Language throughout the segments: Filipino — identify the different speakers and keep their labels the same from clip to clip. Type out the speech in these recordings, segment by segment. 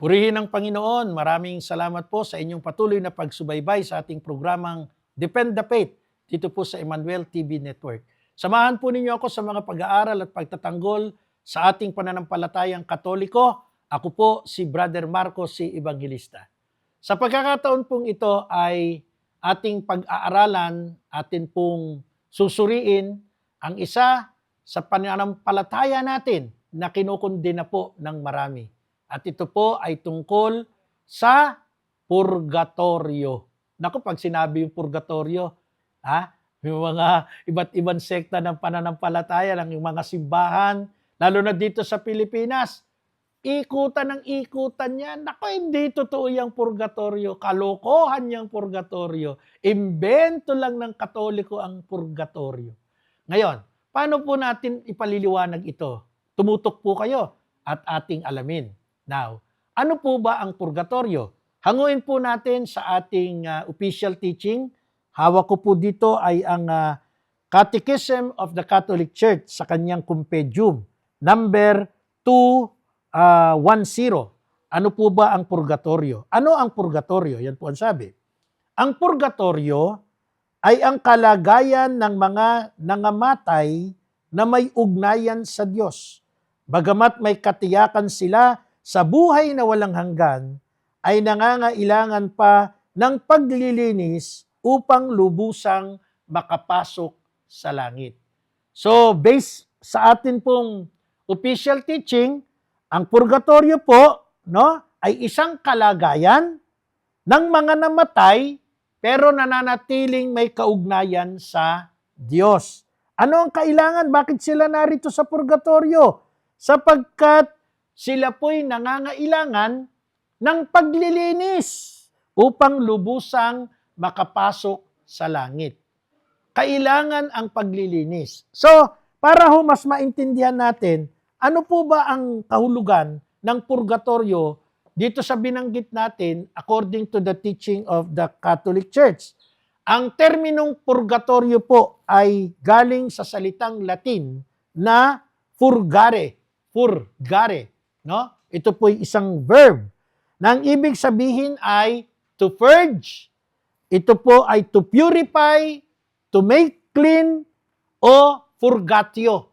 Speaker 1: Purihin ng Panginoon. Maraming salamat po sa inyong patuloy na pagsubaybay sa ating programang Depend the Faith dito po sa Emmanuel TV Network. Samahan po ninyo ako sa mga pag-aaral at pagtatanggol sa ating pananampalatayang katoliko. Ako po si Brother Marcos, si Evangelista. Sa pagkakataon pong ito ay ating pag-aaralan, atin pong susuriin ang isa sa pananampalataya natin na kinukundina po ng marami. At ito po ay tungkol sa purgatorio. Naku, pag sinabi yung purgatorio, ha? yung mga iba't ibang sekta ng pananampalataya, ng mga simbahan, lalo na dito sa Pilipinas, ikutan ng ikutan yan. Naku, hindi totoo yung purgatorio. Kalokohan yung purgatorio. Imbento lang ng katoliko ang purgatorio. Ngayon, paano po natin ipaliliwanag ito? Tumutok po kayo at ating alamin. Now, ano po ba ang purgatorio? Hanguin po natin sa ating uh, official teaching. Hawak ko po dito ay ang uh, Catechism of the Catholic Church sa kanyang compendium, number 210. Ano po ba ang purgatorio? Ano ang purgatorio? Yan po ang sabi. Ang purgatorio ay ang kalagayan ng mga nangamatay na may ugnayan sa Diyos. Bagamat may katiyakan sila sa buhay na walang hanggan, ay nangangailangan pa ng paglilinis upang lubusang makapasok sa langit. So, based sa atin pong official teaching, ang purgatorio po no, ay isang kalagayan ng mga namatay pero nananatiling may kaugnayan sa Diyos. Ano ang kailangan? Bakit sila narito sa purgatorio? Sapagkat sila po'y nangangailangan ng paglilinis upang lubusang makapasok sa langit. Kailangan ang paglilinis. So, para ho mas maintindihan natin, ano po ba ang kahulugan ng purgatorio dito sa binanggit natin according to the teaching of the Catholic Church? Ang terminong purgatorio po ay galing sa salitang Latin na furgare, furgare, no? Ito po isang verb na ang ibig sabihin ay to purge. Ito po ay to purify, to make clean, o purgatio.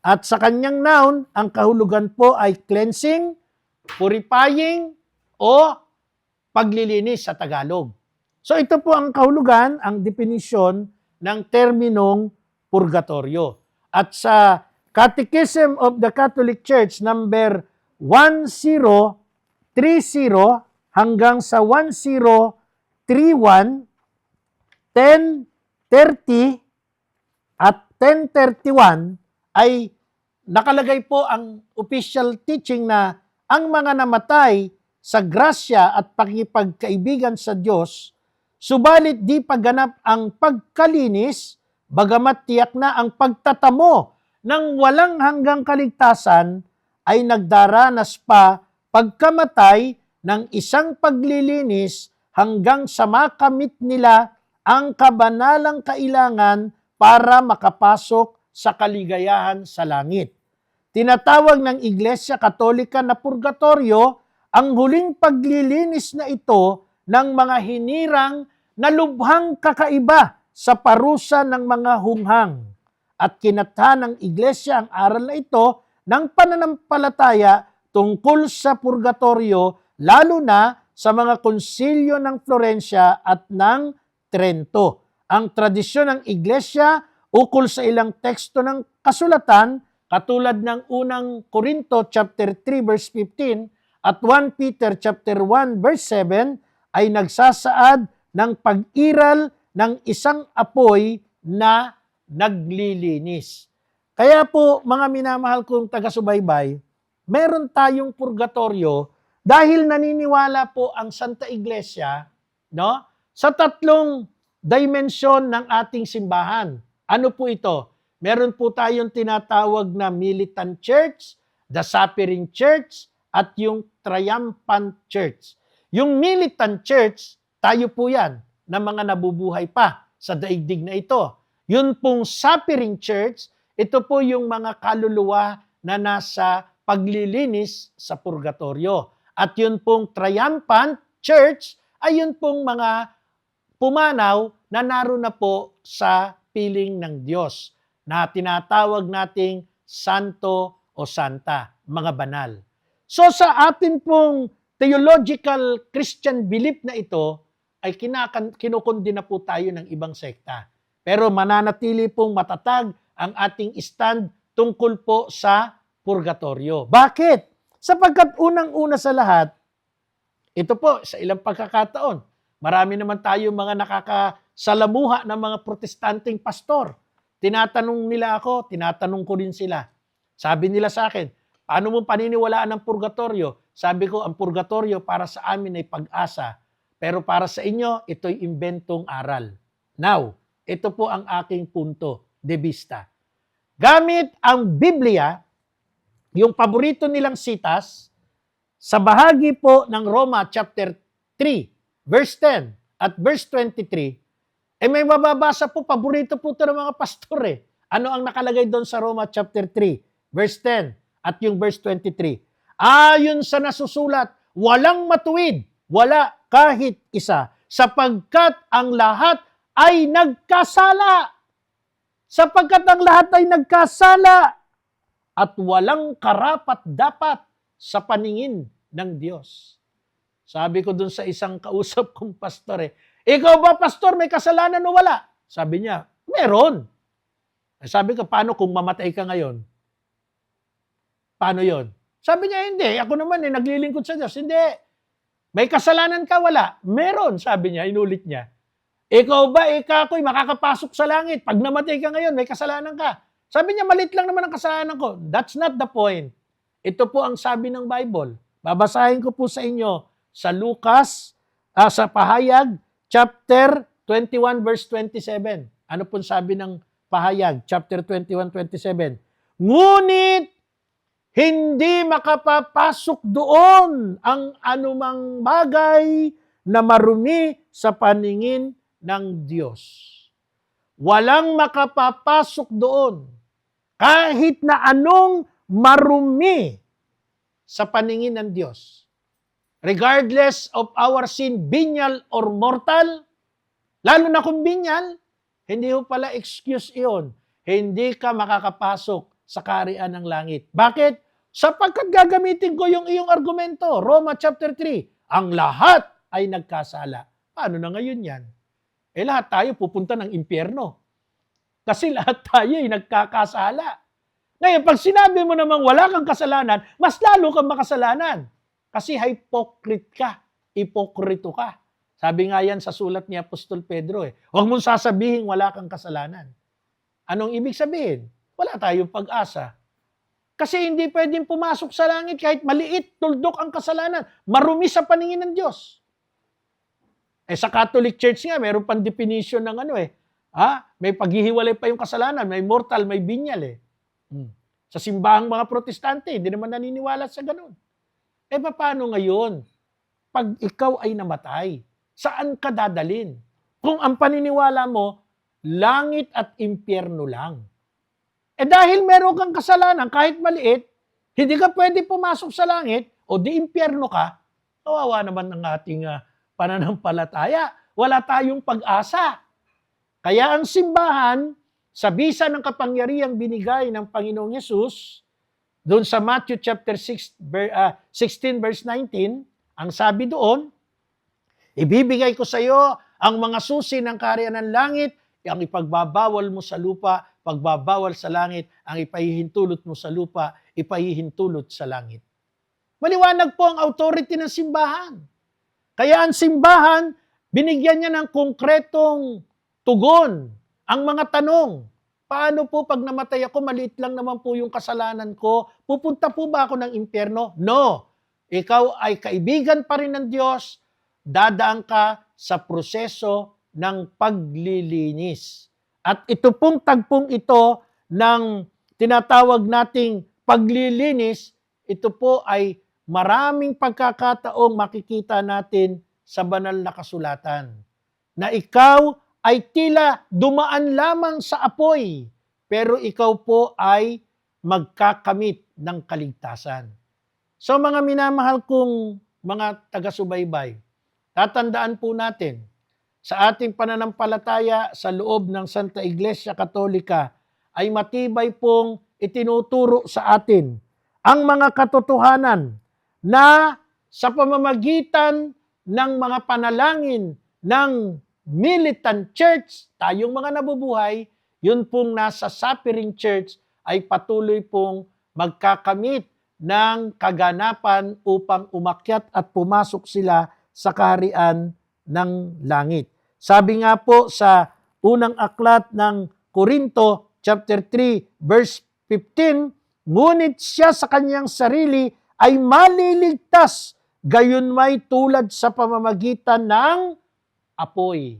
Speaker 1: At sa kanyang noun, ang kahulugan po ay cleansing, purifying, o paglilinis sa Tagalog. So ito po ang kahulugan, ang definisyon ng terminong purgatorio. At sa Catechism of the Catholic Church number 1030 hanggang sa 1031, 1030 at 1031 ay nakalagay po ang official teaching na ang mga namatay sa grasya at pakipagkaibigan sa Diyos, subalit di pagganap ang pagkalinis, bagamat tiyak na ang pagtatamo ng walang hanggang kaligtasan ay nagdaranas pa pagkamatay ng isang paglilinis hanggang sa makamit nila ang kabanalang kailangan para makapasok sa kaligayahan sa langit. Tinatawag ng Iglesia Katolika na purgatorio ang huling paglilinis na ito ng mga hinirang na lubhang kakaiba sa parusa ng mga hunghang. At kinatha ng Iglesia ang aral na ito ng pananampalataya tungkol sa purgatorio lalo na sa mga konsilyo ng Florencia at ng Trento. Ang tradisyon ng Iglesia ukol sa ilang teksto ng kasulatan katulad ng unang Korinto chapter 3 verse 15 at 1 Peter chapter 1 verse 7 ay nagsasaad ng pag-iral ng isang apoy na naglilinis. Kaya po mga minamahal kong taga-subaybay, meron tayong purgatorio dahil naniniwala po ang Santa Iglesia no, sa tatlong dimension ng ating simbahan. Ano po ito? Meron po tayong tinatawag na militant church, the suffering church, at yung triumphant church. Yung militant church, tayo po yan, na mga nabubuhay pa sa daigdig na ito. Yun pong suffering church, ito po yung mga kaluluwa na nasa paglilinis sa purgatorio. At yun pong triumphant church ay yun pong mga pumanaw na naroon na po sa piling ng Diyos na tinatawag nating santo o santa, mga banal. So sa atin pong theological Christian belief na ito, ay kinakan, kinukundi na po tayo ng ibang sekta. Pero mananatili pong matatag ang ating stand tungkol po sa purgatorio. Bakit? Sapagkat unang-una sa lahat, ito po sa ilang pagkakataon, marami naman tayo mga nakakasalamuha ng mga protestanteng pastor. Tinatanong nila ako, tinatanong ko rin sila. Sabi nila sa akin, paano mo paniniwalaan ang purgatorio? Sabi ko, ang purgatorio para sa amin ay pag-asa, pero para sa inyo, ito'y imbentong aral. Now, ito po ang aking punto de vista. Gamit ang Biblia, yung paborito nilang sitas, sa bahagi po ng Roma chapter 3, verse 10 at verse 23, eh may mababasa po, paborito po ito ng mga pastor eh. Ano ang nakalagay doon sa Roma chapter 3, verse 10 at yung verse 23? Ayon sa nasusulat, walang matuwid, wala kahit isa, sapagkat ang lahat ay nagkasala. Sapagkat ang lahat ay nagkasala at walang karapat dapat sa paningin ng Diyos. Sabi ko dun sa isang kausap kong pastor eh, ikaw ba pastor may kasalanan o wala? Sabi niya, meron. Eh, Sabi ko, paano kung mamatay ka ngayon? Paano yon? Sabi niya, hindi. Ako naman eh, naglilingkod sa Diyos. Hindi. May kasalanan ka, wala. Meron, sabi niya, inulit niya. Ikaw ba, ikakoy, makakapasok sa langit. Pag namatay ka ngayon, may kasalanan ka. Sabi niya, malit lang naman ang kasalanan ko. That's not the point. Ito po ang sabi ng Bible. Babasahin ko po sa inyo sa Lucas, ah, sa Pahayag, chapter 21, verse 27. Ano po sabi ng Pahayag, chapter 21, 27? Ngunit, hindi makapapasok doon ang anumang bagay na marumi sa paningin ng Diyos. Walang makapapasok doon kahit na anong marumi sa paningin ng Diyos. Regardless of our sin, binyal or mortal, lalo na kung binyal, hindi ho pala excuse iyon. Hindi ka makakapasok sa karian ng langit. Bakit? Sapagkat gagamitin ko yung iyong argumento. Roma chapter 3, ang lahat ay nagkasala. Paano na ngayon yan? Eh lahat tayo pupunta ng impyerno. Kasi lahat tayo ay nagkakasala. Ngayon, pag sinabi mo namang wala kang kasalanan, mas lalo kang makasalanan. Kasi hypocrite ka. Ipokrito ka. Sabi nga yan sa sulat ni Apostol Pedro eh. Huwag mong sasabihin wala kang kasalanan. Anong ibig sabihin? Wala tayong pag-asa. Kasi hindi pwedeng pumasok sa langit kahit maliit, tuldok ang kasalanan. Marumi sa paningin ng Diyos. Eh sa Catholic Church nga, mayroon pang definition ng ano eh. Ha? May paghihiwalay pa yung kasalanan, may mortal, may binyal eh. Hmm. Sa simbahang mga protestante, hindi naman naniniwala sa ganun. Eh paano ngayon? Pag ikaw ay namatay, saan ka dadalin? Kung ang paniniwala mo, langit at impyerno lang. Eh dahil meron kang kasalanan, kahit maliit, hindi ka pwede pumasok sa langit o di impyerno ka, kawawa naman ng ating uh, pananampalataya. Wala tayong pag-asa. Kaya ang simbahan, sa bisa ng kapangyarihang binigay ng Panginoong Yesus, doon sa Matthew chapter 6, uh, 16 verse 19, ang sabi doon, ibibigay ko sa iyo ang mga susi ng karya ng langit, ang ipagbabawal mo sa lupa, pagbabawal sa langit, ang ipahihintulot mo sa lupa, ipahihintulot sa langit. Maliwanag po ang authority ng simbahan. Kaya ang simbahan, binigyan niya ng konkretong tugon ang mga tanong. Paano po pag namatay ako, maliit lang naman po yung kasalanan ko, pupunta po ba ako ng impyerno? No. Ikaw ay kaibigan pa rin ng Diyos, dadaan ka sa proseso ng paglilinis. At ito pong tagpong ito ng tinatawag nating paglilinis, ito po ay maraming pagkakataong makikita natin sa banal na kasulatan. Na ikaw ay tila dumaan lamang sa apoy, pero ikaw po ay magkakamit ng kaligtasan. So mga minamahal kong mga taga-subaybay, tatandaan po natin, sa ating pananampalataya sa loob ng Santa Iglesia Katolika ay matibay pong itinuturo sa atin ang mga katotohanan na sa pamamagitan ng mga panalangin ng militant church, tayong mga nabubuhay, yun pong nasa suffering church ay patuloy pong magkakamit ng kaganapan upang umakyat at pumasok sila sa kaharian ng langit. Sabi nga po sa unang aklat ng Korinto chapter 3 verse 15, ngunit siya sa kanyang sarili ay maliligtas gayon may tulad sa pamamagitan ng apoy.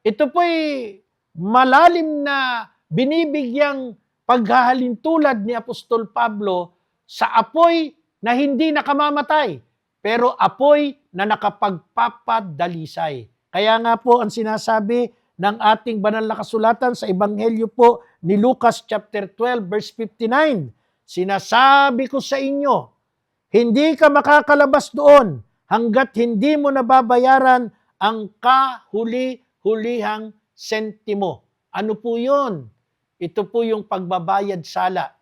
Speaker 1: Ito po'y malalim na binibigyang paghahalin tulad ni Apostol Pablo sa apoy na hindi nakamamatay, pero apoy na nakapagpapadalisay. Kaya nga po ang sinasabi ng ating banal na kasulatan sa Ebanghelyo po ni Lucas chapter 12 verse 59, Sinasabi ko sa inyo, hindi ka makakalabas doon hanggat hindi mo nababayaran ang kahuli-hulihang sentimo. Ano po yun? Ito po yung pagbabayad sala.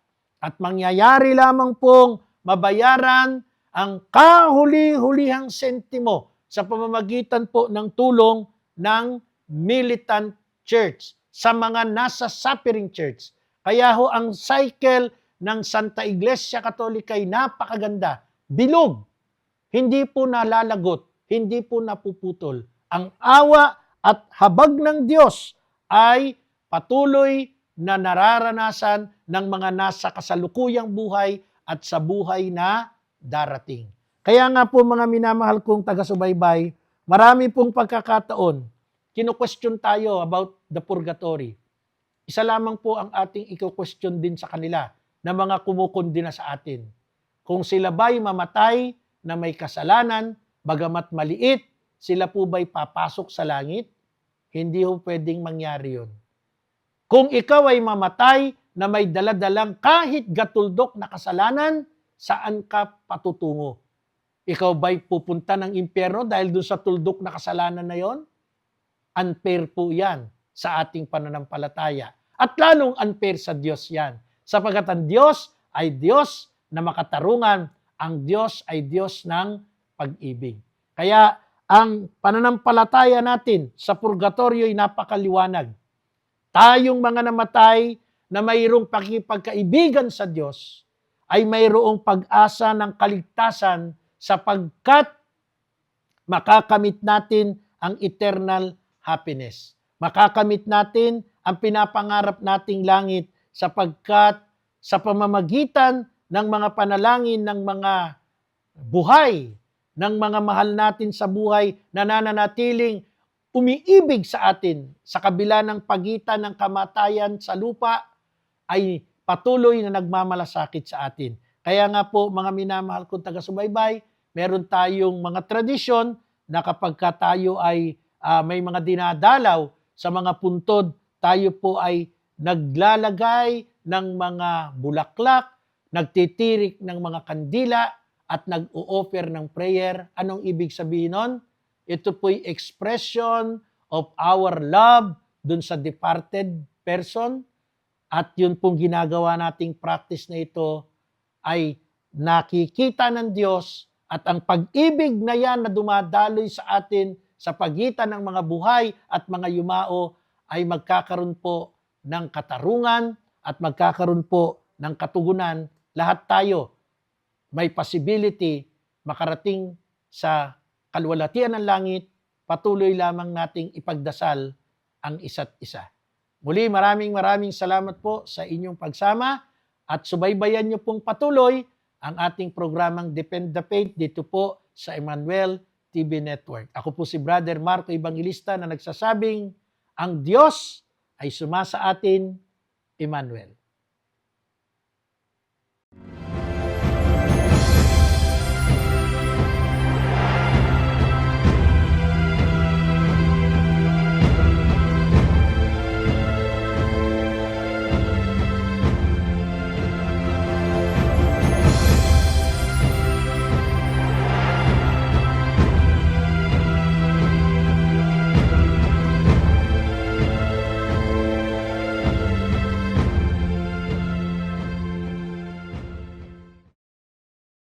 Speaker 1: At mangyayari lamang pong mabayaran ang kahuli-hulihang sentimo sa pamamagitan po ng tulong ng militant church sa mga nasa suffering church. Kaya ho ang cycle ng Santa Iglesia Katolika ay napakaganda. Bilog. Hindi po nalalagot. Hindi po napuputol. Ang awa at habag ng Diyos ay patuloy na nararanasan ng mga nasa kasalukuyang buhay at sa buhay na darating. Kaya nga po mga minamahal kong taga-subaybay, marami pong pagkakataon, kino-question tayo about the purgatory. Isa lamang po ang ating iko-question din sa kanila na mga kumukundina sa atin. Kung sila ba'y mamatay na may kasalanan, bagamat maliit, sila po ba'y papasok sa langit? Hindi ho pwedeng mangyari yun. Kung ikaw ay mamatay na may daladalang kahit gatuldok na kasalanan, saan ka patutungo? Ikaw ba'y pupunta ng impyerno dahil dun sa tuldok na kasalanan na yon? Unfair po yan sa ating pananampalataya. At lalong unfair sa Diyos yan. Sapagat ang Diyos ay Diyos na makatarungan. Ang Diyos ay Diyos ng pag-ibig. Kaya ang pananampalataya natin sa purgatorio ay napakaliwanag. Tayong mga namatay na mayroong pakipagkaibigan sa Diyos ay mayroong pag-asa ng kaligtasan sapagkat makakamit natin ang eternal happiness. Makakamit natin ang pinapangarap nating langit sapagkat sa pamamagitan ng mga panalangin ng mga buhay, ng mga mahal natin sa buhay na nananatiling umiibig sa atin sa kabila ng pagitan ng kamatayan sa lupa ay patuloy na nagmamalasakit sa atin. Kaya nga po mga minamahal kong taga-subaybay, meron tayong mga tradisyon na kapag ka tayo ay uh, may mga dinadalaw sa mga puntod, tayo po ay naglalagay ng mga bulaklak, nagtitirik ng mga kandila, at nag-o-offer ng prayer. Anong ibig sabihin nun? Ito po'y expression of our love dun sa departed person. At yun pong ginagawa nating practice na ito ay nakikita ng Diyos at ang pag-ibig na yan na dumadaloy sa atin sa pagitan ng mga buhay at mga yumao ay magkakaroon po ng katarungan at magkakaroon po ng katugunan. Lahat tayo may possibility makarating sa kalwalatian ng langit, patuloy lamang nating ipagdasal ang isa't isa. Muli maraming maraming salamat po sa inyong pagsama at subaybayan niyo pong patuloy ang ating programang Depend the Faith dito po sa Emmanuel TV Network. Ako po si Brother Marco Evangelista na nagsasabing ang Diyos ay sumasa atin, Emmanuel.